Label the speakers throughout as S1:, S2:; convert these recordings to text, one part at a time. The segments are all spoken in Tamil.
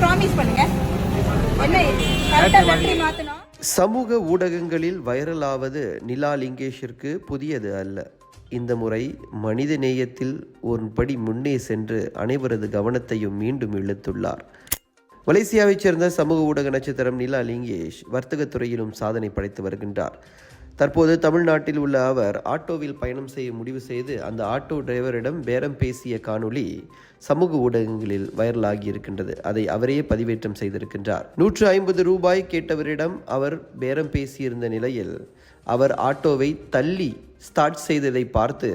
S1: ப்ராமிஸ் பண்ணுங்க. என்ன
S2: சமூக ஊடகங்களில் வைரலாவது நிலா லிங்கேஷிற்கு புதியது அல்ல. இந்த முறை மனித நேயத்தில் ஒரு படி முன்னே சென்று அனைவரது கவனத்தையும் மீண்டும் இழுத்துள்ளார். மலேசியாவைச் சேர்ந்த சமூக ஊடக நட்சத்திரம் நிலா லிங்கேஷ் வர்த்தகத் துறையிலும் சாதனை படைத்து வருகின்றார். தற்போது தமிழ்நாட்டில் உள்ள அவர் ஆட்டோவில் பயணம் செய்ய முடிவு செய்து அந்த ஆட்டோ டிரைவரிடம் பேரம் பேசிய காணொளி சமூக ஊடகங்களில் வைரலாகி இருக்கின்றது. அதை அவரே பதிவேற்றம் செய்திருக்கின்றார். நூற்று ஐம்பது ரூபாய் கேட்டவரிடம் அவர் பேரம் பேசியிருந்த நிலையில் அவர் ஆட்டோவை தள்ளி ஸ்டார்ட் செய்ததை பார்த்து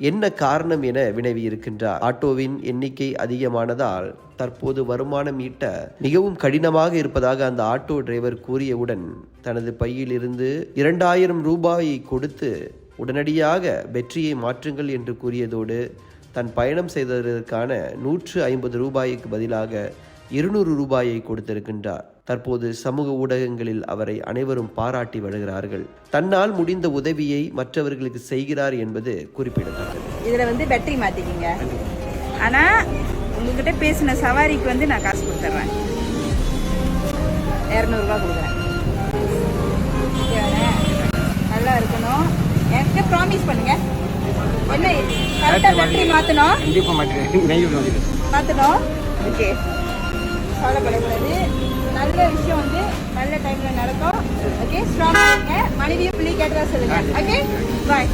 S2: என்ன காரணம் என வினவி இருக்கின்றார்? ஆட்டோவின் எண்ணிக்கை அதிகமானதால் தற்போது வருமானம் ஈட்ட மிகவும் கடினமாக இருப்பதாக அந்த ஆட்டோ டிரைவர் கூறியவுடன் தனது பையிலிருந்து இரண்டாயிரம் ரூபாயை கொடுத்து உடனடியாக வெற்றியை மாற்றுங்கள் என்று கூறியதோடு தன் பயணம் செய்ததற்கான நூற்று ஐம்பது ரூபாய்க்கு பதிலாக இருநூறு ரூபாயை கொடுத்திருக்கின்றார். தற்போது சமூக ஊடகங்களில் அவரை அனைவரும் பாராட்டி வருகிறார்கள். தன்னால் முடிந்த உதவியை மற்றவர்களுக்கு செய்கிறார் என்பது குறிப்பிடத்தக்கது.
S1: இதுல வந்து பேட்டரி மாத்திக்கிங்க. ஆனா உங்ககிட்ட பேசின சவாரிக்கு வந்து நான் காசு கொடுத்துட்றேன் இரநூறுபா கொடுக்குறேன்? நல்லா இருக்கணும். எனக்கு ப்ராமிஸ் பண்ணுங்க. என்ன கரெக்டா பேட்டரி
S3: வந்துடு
S1: மாத்தணும்? ஓகே நல்ல விஷயம் வந்து நல்ல டைம்ல நடக்கும். ஓகே ஸ்ட்ராங் மனைவியும் பிள்ளை கேட்டதா சொல்லுங்க. Okay bye